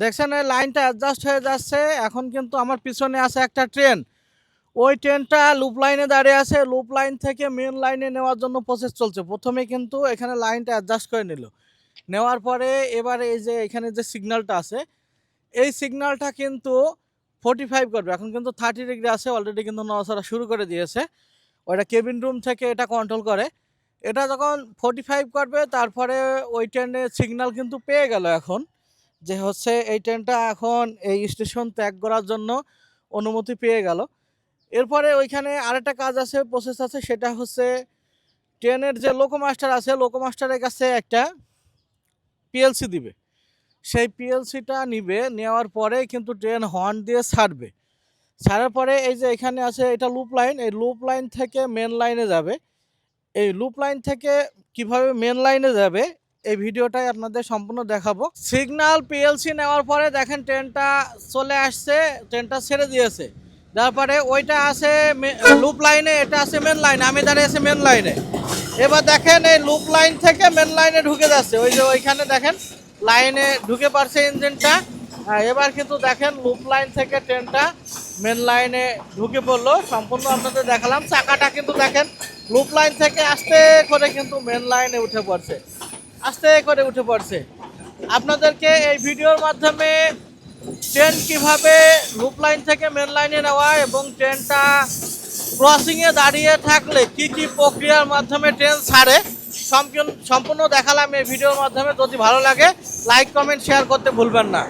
দেখছেন, এই লাইনটা অ্যাডজাস্ট হয়ে যাচ্ছে। এখন কিন্তু আমার পিছনে আছে একটা ট্রেন ওই ট্রেনটা লুপ লাইনে দাঁড়িয়ে আছে। লুপ লাইন থেকে মেন লাইনে নেওয়ার জন্য প্রসেস চলছে। প্রথমে কিন্তু এখানে লাইনটা অ্যাডজাস্ট করে নিল। নেওয়ার পরে এবার এই যে এখানে যে সিগন্যালটা আছে, এই সিগন্যালটা কিন্তু ফোর্টি ফাইভ করবে। এখন কিন্তু থার্টি ডিগ্রি আছে অলরেডি কিন্তু নড়াচড়া শুরু করে দিয়েছে। ওইটা কেবিন রুম থেকে এটা কন্ট্রোল করে। এটা যখন ফোর্টি ফাইভ করবে, তারপরে ওই ট্রেনের সিগন্যাল কিন্তু পেয়ে গেল এখন। যে হচ্ছে এই ট্রেনটা এখন এই স্টেশন ত্যাগ করার জন্য অনুমতি পেয়ে গেল। এরপরে ওইখানে আরেকটা কাজ আছে প্রসেস আছে, সেটা হচ্ছে ট্রেনের যে লোকোমাস্টার আছে লোকোমাস্টারের কাছে একটা পিএলসি দিবে। সেই পিএলসিটা নিবে, নেওয়ার পরে কিন্তু ট্রেন হর্ন দিয়ে ছাড়বে। ছাড়ার পরে এই যে এখানে আছে, এটা লুপ লাইন এই লুপ লাইন থেকে মেন লাইনে যাবে। এই লুপ লাইন থেকে কীভাবে মেন লাইনে যাবে এই ভিডিওটাই আপনাদের সম্পূর্ণ দেখাবো। সিগন্যাল পিএলসি নেওয়ার পরে দেখেন ট্রেনটা চলে আসছে ট্রেনটা ছেড়ে দিয়েছে। তারপরে ওইটা আছে লুপ লাইনে এটা আছে মেন লাইনে আমি দাঁড়িয়ে আছি মেন লাইনে এবার দেখেন এই লুপ লাইন থেকে মেন লাইনে ঢুকে যাচ্ছে। ওই যে ওইখানে দেখেন লাইনে ঢুকে পারছে ইঞ্জিনটা হ্যাঁ, এবার কিন্তু দেখেন লুপ লাইন থেকে ট্রেনটা মেন লাইনে ঢুকে পড়ল। সম্পূর্ণ আপনাদের দেখালাম। চাকাটা কিন্তু দেখেন লুপ লাইন থেকে আস্তে করে কিন্তু মেন লাইনে উঠে পড়ছে। আস্তে করে উঠে পড়ছে। আপনাদেরকে এই ভিডিওর মাধ্যমে ট্রেন কীভাবে লুপ লাইন থেকে মেন লাইনে নেওয়া এবং ট্রেনটা ক্রসিংয়ে দাঁড়িয়ে থাকলে কি কি প্রক্রিয়ার মাধ্যমে ট্রেন ছাড়ে, সম্পূর্ণ সম্পূর্ণ দেখালাম এই ভিডিওর মাধ্যমে। যদি ভালো লাগে লাইক কমেন্ট শেয়ার করতে ভুলবেন না।